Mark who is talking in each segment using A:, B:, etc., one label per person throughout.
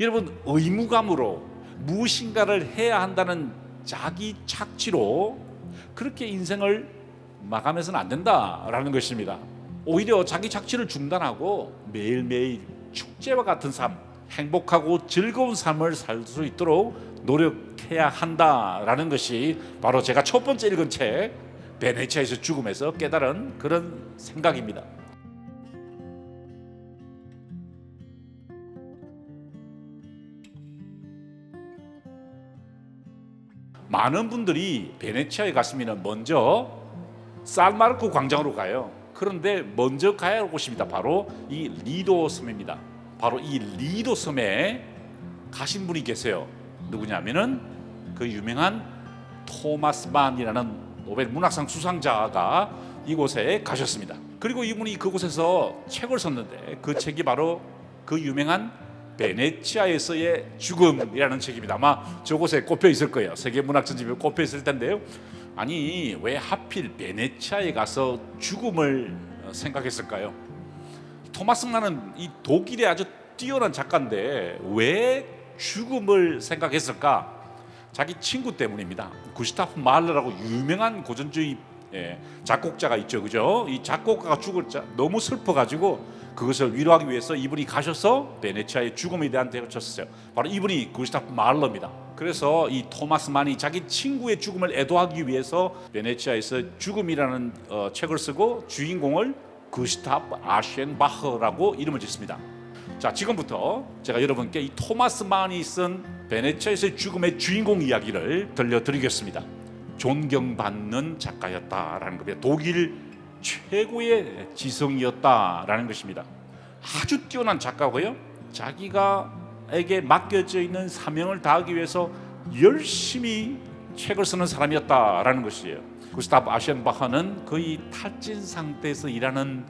A: 여러분 의무감으로 무엇인가를 해야 한다는 자기 착취로 그렇게 인생을 마감해서는 안 된다라는 것입니다. 오히려 자기 착취를 중단하고 매일매일 축제와 같은 삶, 행복하고 즐거운 삶을 살 수 있도록 노력해야 한다라는 것이 바로 제가 첫 번째 읽은 책 베네치아에서 죽음에서 깨달은 그런 생각입니다. 많은 분들이 베네치아에 갔으면 먼저 살마르코 광장으로 가요. 그런데 먼저 가야 할 곳입니다. 바로 이 리도 섬입니다. 바로 이 리도 섬에 가신 분이 계세요. 누구냐면은 그 유명한 토마스 만이라는 노벨 문학상 수상자가 이곳에 가셨습니다. 그리고 이분이 그곳에서 책을 썼는데 그 책이 바로 그 유명한 베네치아에서의 죽음이라는 책입니다. 아마 저곳에 꼽혀 있을 거예요. 세계 문학 전집에 꼽혀 있을 텐데요. 아니 왜 하필 베네치아에 가서 죽음을 어, 생각했을까요? 토마스 만은 이 독일의 아주 뛰어난 작가인데 왜 죽음을 생각했을까? 자기 친구 때문입니다. 구스타프 말러라고 유명한 고전주의 예, 작곡자가 있죠, 그죠? 이 작곡가가 죽을 자 너무 슬퍼가지고 그것을 위로하기 위해서 이분이 가셔서 베네치아의 죽음에 대한 대화를 쳤어요. 바로 이분이 구스타프 말러입니다. 그래서 이 토마스 만이 자기 친구의 죽음을 애도하기 위해서 베네치아에서 죽음이라는 어, 책을 쓰고 주인공을 구스타프 아셴바흐라고 이름을 짓습니다. 자 지금부터 제가 여러분께 이 토마스 만이 쓴 베네치아에서의 죽음의 주인공 이야기를 들려드리겠습니다. 존경받는 작가였다라는 겁니다. 독일 최고의 지성이었다라는 것입니다. 아주 뛰어난 작가고요. 자기가에게 맡겨져 있는 사명을 다하기 위해서 열심히 책을 쓰는 사람이었다라는 것이에요. 구스타프 아셴바흐는 거의 탈진 상태에서 일하는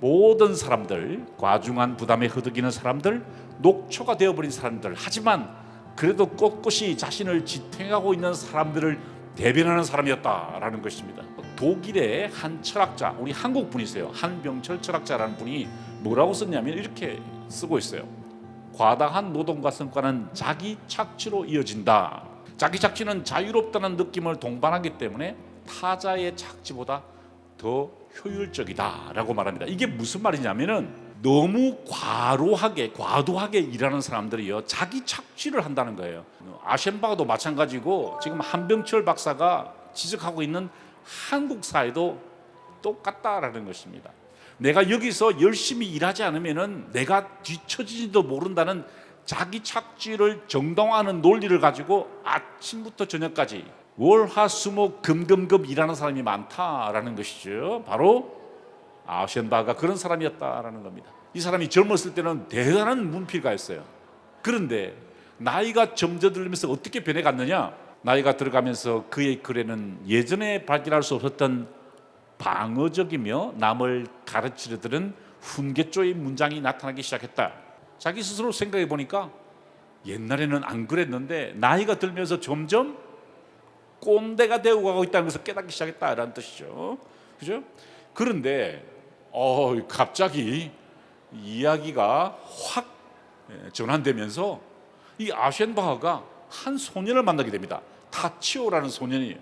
A: 모든 사람들, 과중한 부담에 흐드기는 사람들, 녹초가 되어버린 사람들, 하지만 그래도 꼿꼿이 자신을 지탱하고 있는 사람들을 대변하는 사람이었다라는 것입니다. 독일의 한 철학자, 우리 한국 분이세요. 한병철 철학자라는 분이 뭐라고 썼냐면 이렇게 쓰고 있어요. 과다한 노동과 성과는 자기 착취로 이어진다. 자기 착취는 자유롭다는 느낌을 동반하기 때문에 타자의 착취보다 더 효율적이다라고 말합니다. 이게 무슨 말이냐면은 너무 과로하게 과도하게 일하는 사람들이요 자기 착취를 한다는 거예요. 아셴바도 마찬가지고 지금 한병철 박사가 지적하고 있는 한국 사회도 똑같다라는 것입니다. 내가 여기서 열심히 일하지 않으면은 내가 뒤처지지도 모른다는 자기 착취를 정당화하는 논리를 가지고 아침부터 저녁까지 월화수목 금금금 일하는 사람이 많다라는 것이죠. 바로 아셴바가 그런 사람이었다라는 겁니다. 이 사람이 젊었을 때는 대단한 문필가였어요. 그런데 나이가 점저들면서 어떻게 변해갔느냐? 나이가 들어가면서 그의 글에는 예전에 발견할 수 없었던 방어적이며 남을 가르치려 드는 훈계조의 문장이 나타나기 시작했다. 자기 스스로 생각해 보니까 옛날에는 안 그랬는데 나이가 들면서 점점 꼰대가 되어 가고 있다는 것을 깨닫기 시작했다라는 뜻이죠. 그죠? 그런데 어 갑자기 이야기가 확 예, 전환되면서 이 아셴바흐가 한 소년을 만나게 됩니다. 타치오라는 소년이에요.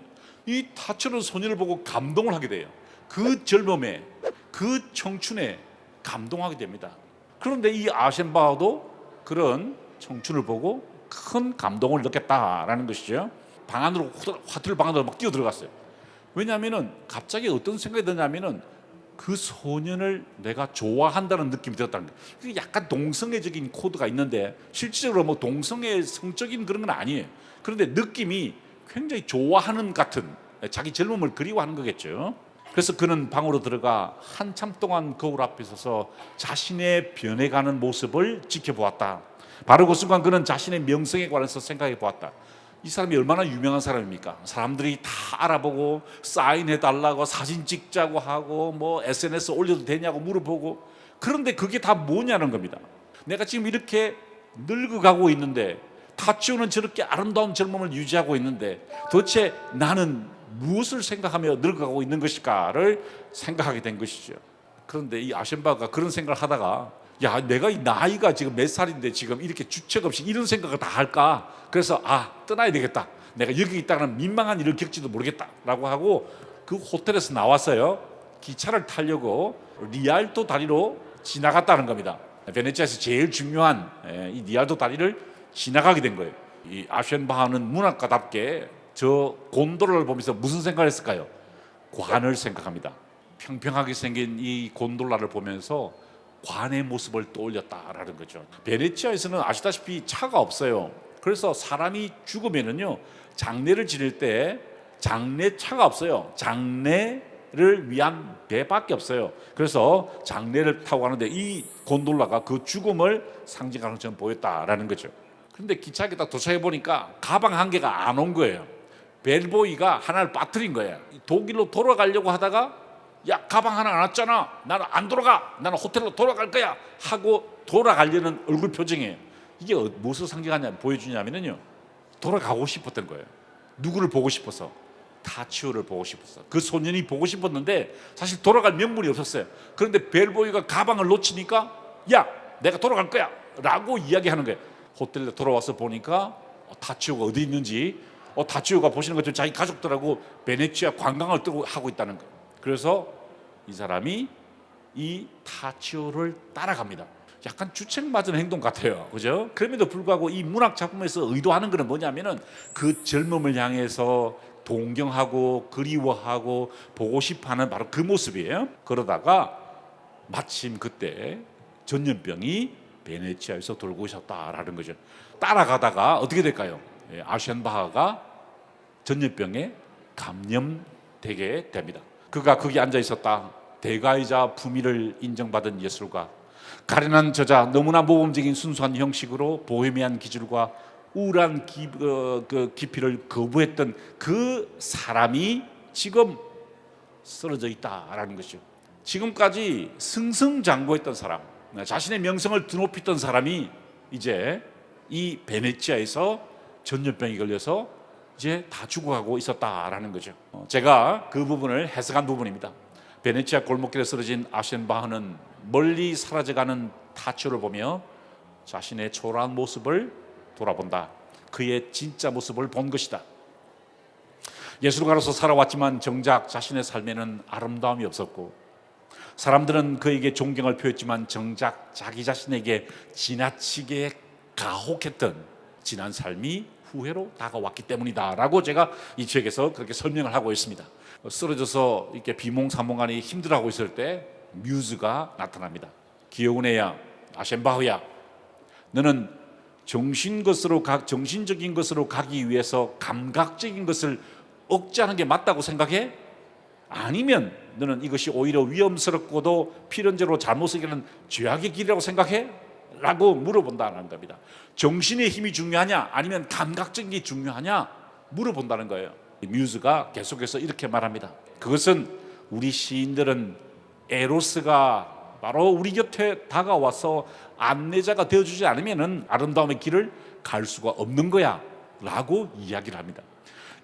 A: 이 타치오라는 소년을 보고 감동을 하게 돼요. 그 젊음에 그 청춘에 감동하게 됩니다. 그런데 이 아셴바흐도 그런 청춘을 보고 큰 감동을 느꼈다라는 것이죠. 방 안으로 화투를 방 안으로 막 뛰어 들어갔어요. 왜냐하면은 갑자기 어떤 생각이 드냐면은 그 소년을 내가 좋아한다는 느낌이 들었다는 거예요. 약간 동성애적인 코드가 있는데 실질적으로 뭐 동성애 성적인 그런 건 아니에요. 그런데 느낌이 굉장히 좋아하는 같은 자기 젊음을 그리워하는 거겠죠. 그래서 그는 방으로 들어가 한참 동안 거울 앞에 서서 자신의 변해가는 모습을 지켜보았다. 바로 그 순간 그는 자신의 명성에 관해서 생각해 보았다. 이 사람이 얼마나 유명한 사람입니까? 사람들이 다 알아보고 사인해 달라고 사진 찍자고 하고 뭐 SNS 올려도 되냐고 물어보고 그런데 그게 다 뭐냐는 겁니다. 내가 지금 이렇게 늙어가고 있는데 타치오는 저렇게 아름다운 젊음을 유지하고 있는데 도대체 나는 무엇을 생각하며 늙어가고 있는 것일까를 생각하게 된 것이죠. 그런데 이 아셴바가 그런 생각을 하다가 야, 내가 이 나이가 지금 몇 살인데 지금 이렇게 주책 없이 이런 생각을 다 할까? 그래서 아, 떠나야 되겠다. 내가 여기 있다가는 민망한 일을 겪지도 모르겠다라고 하고 그 호텔에서 나왔어요. 기차를 타려고 리알토 다리로 지나갔다는 겁니다. 베네치아에서 제일 중요한 예, 이 리알토 다리를 지나가게 된 거예요. 이 아셴바하는 문학가답게 저 곤돌라를 보면서 무슨 생각을 했을까요? 관을 생각합니다. 평평하게 생긴 이 곤돌라를 보면서 관의 모습을 떠올렸다라는 거죠. 베네치아에서는 아시다시피 차가 없어요. 그래서 사람이 죽으면은요 장례를 지낼 때 장례 차가 없어요. 장례를 위한 배밖에 없어요. 그래서 장례를 타고 가는데 이 곤돌라가 그 죽음을 상징하는 것처럼 보였다라는 거죠. 그런데 기차에 딱 도착해 보니까 가방 한 개가 안 온 거예요. 벨보이가 하나를 빠뜨린 거예요. 독일로 돌아가려고 하다가 야 가방 하나 안 왔잖아. 나는 안 돌아가. 나는 호텔로 돌아갈 거야. 하고 돌아가려는 얼굴 표정이에요. 이게 어- 무엇을 상징하냐 보여주냐면요. 돌아가고 싶었던 거예요. 누구를 보고 싶어서 타치오를 보고 싶었어. 그 소년이 보고 싶었는데 사실 돌아갈 명분이 없었어요. 그런데 벨보이가 가방을 놓치니까 야 내가 돌아갈 거야라고 이야기하는 거예요. 호텔에 돌아와서 보니까 어, 타치오가 어디 있는지 어, 타치오가 보시는 것처럼 자기 가족들하고 베네치아 관광을 뜨고 하고 있다는 거예요. 그래서 이 사람이 이 타치오를 따라갑니다. 약간 주책 맞은 행동 같아요. 그죠? 그럼에도 불구하고 이 문학 작품에서 의도하는 것은 뭐냐면은 그 젊음을 향해서 동경하고 그리워하고 보고 싶어 하는 바로 그 모습이에요. 그러다가 마침 그때 전염병이 베네치아에서 돌고 있었다라는 거죠. 따라가다가 어떻게 될까요? 예, 아셴바하가 전염병에 감염되게 됩니다. 그가 거기 앉아 있었다. 대가이자 품위를 인정받은 예술가, 가련한 저자, 너무나 모범적인 순수한 형식으로 보헤미안 기질과 우울한 기, 어, 그 깊이를 거부했던 그 사람이 지금 쓰러져 있다라는 것이죠. 지금까지 승승장구했던 사람, 자신의 명성을 드높이던 사람이 이제 이 베네치아에서 전염병이 걸려서 이제 다 죽어가고 있었다라는 거죠. 어, 제가 그 부분을 해석한 부분입니다. 베네치아 골목길에 쓰러진 아셴바흐는 멀리 사라져가는 타치오를 보며 자신의 초라한 모습을 돌아본다. 그의 진짜 모습을 본 것이다. 예술가로서 살아왔지만 정작 자신의 삶에는 아름다움이 없었고 사람들은 그에게 존경을 표했지만 정작 자기 자신에게 지나치게 가혹했던 지난 삶이 후회로 다가왔기 때문이다라고 제가 이 책에서 그렇게 설명을 하고 있습니다. 쓰러져서 이렇게 비몽사몽하니 힘들어하고 있을 때 뮤즈가 나타납니다. 귀여운 애야, 아셴바흐야, 너는 정신 것으로 가, 정신적인 것으로 가기 위해서 감각적인 것을 억제하는 게 맞다고 생각해? 아니면 너는 이것이 오히려 위험스럽고도 필연적으로 잘못을 기는 죄악의 길이라고 생각해? 라고 물어본다는 겁니다. 정신의 힘이 중요하냐 아니면 감각적인 게 중요하냐 물어본다는 거예요. 뮤즈가 계속해서 이렇게 말합니다. 그것은 우리 시인들은 에로스가 바로 우리 곁에 다가와서 안내자가 되어주지 않으면은 아름다움의 길을 갈 수가 없는 거야 라고 이야기를 합니다.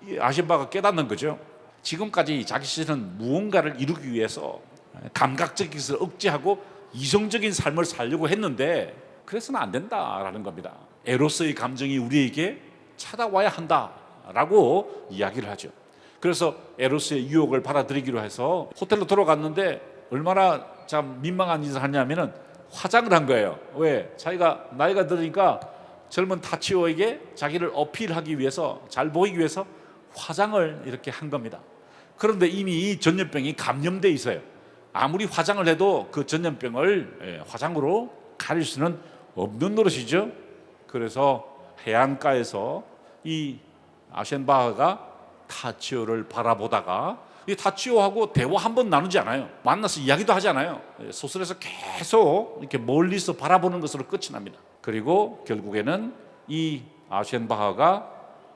A: 이 아신바가 깨닫는 거죠. 지금까지 자기 자신은 무언가를 이루기 위해서 감각적인 것을 억제하고 이성적인 삶을 살려고 했는데 그래서는 안 된다라는 겁니다. 에로스의 감정이 우리에게 찾아와야 한다라고 이야기를 하죠. 그래서 에로스의 유혹을 받아들이기로 해서 호텔로 돌아갔는데 얼마나 참 민망한 짓을 하냐면은 화장을 한 거예요. 왜? 자기가 나이가 들으니까 젊은 타치오에게 자기를 어필하기 위해서 잘 보이기 위해서 화장을 이렇게 한 겁니다. 그런데 이미 이 전염병이 감염돼 있어요. 아무리 화장을 해도 그 전염병을 예, 화장으로 가릴 수는 없는 노릇이죠. 그래서 해안가에서 이 아셴바흐가 타치오를 바라보다가 이 타치오하고 대화 한 번 나누지 않아요. 만나서 이야기도 하지 않아요. 예, 소설에서 계속 이렇게 멀리서 바라보는 것으로 끝이 납니다. 그리고 결국에는 이 아셴바흐가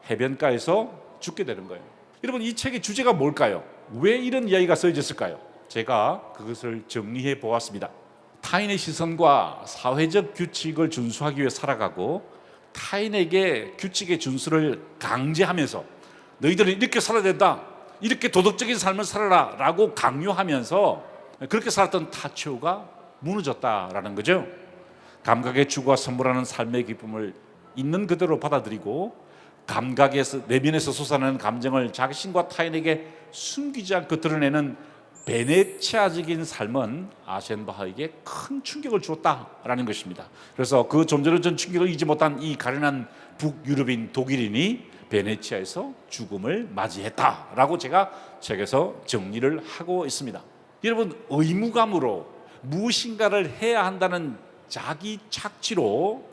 A: 해변가에서 죽게 되는 거예요. 여러분 이 책의 주제가 뭘까요? 왜 이런 이야기가 써졌을까요? 제가 그것을 정리해 보았습니다. 타인의 시선과 사회적 규칙을 준수하기 위해 살아가고 타인에게 규칙의 준수를 강제하면서 너희들은 이렇게 살아야 된다. 이렇게 도덕적인 삶을 살아라 라고 강요하면서 그렇게 살았던 타치오가 무너졌다라는 거죠. 감각의 주가 선물하는 삶의 기쁨을 있는 그대로 받아들이고 감각에서 내면에서 솟아나는 감정을 자신과 타인에게 숨기지 않고 드러내는 베네치아적인 삶은 아센바하에게 큰 충격을 주었다라는 것입니다. 그래서 그좀 전에 전 충격을 잊지 못한 이 가련한 북유럽인 독일인이 베네치아에서 죽음을 맞이했다라고 제가 책에서 정리를 하고 있습니다. 여러분 의무감으로 무엇인가를 해야 한다는 자기 착취로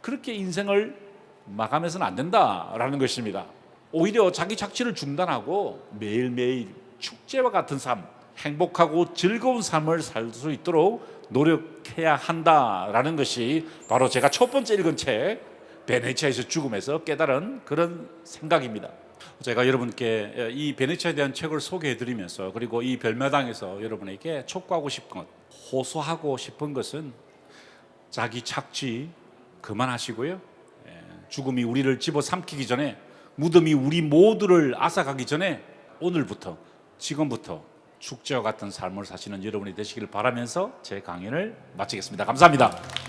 A: 그렇게 인생을 마감해서는 안 된다라는 것입니다. 오히려 자기 착취를 중단하고 매일매일 축제와 같은 삶, 행복하고 즐거운 삶을 살 수 있도록 노력해야 한다라는 것이 바로 제가 첫 번째 읽은 책 베네치아에서 죽음에서 깨달은 그런 생각입니다. 제가 여러분께 이 베네치아에 대한 책을 소개해 드리면서 그리고 이 별마당에서 여러분에게 촉구하고 싶은 것, 호소하고 싶은 것은 자기 착취 그만하시고요. 예, 죽음이 우리를 집어삼키기 전에 무덤이 우리 모두를 앗아가기 전에 오늘부터 지금부터 축제와 같은 삶을 사시는 여러분이 되시길 바라면서 제 강연을 마치겠습니다. 감사합니다.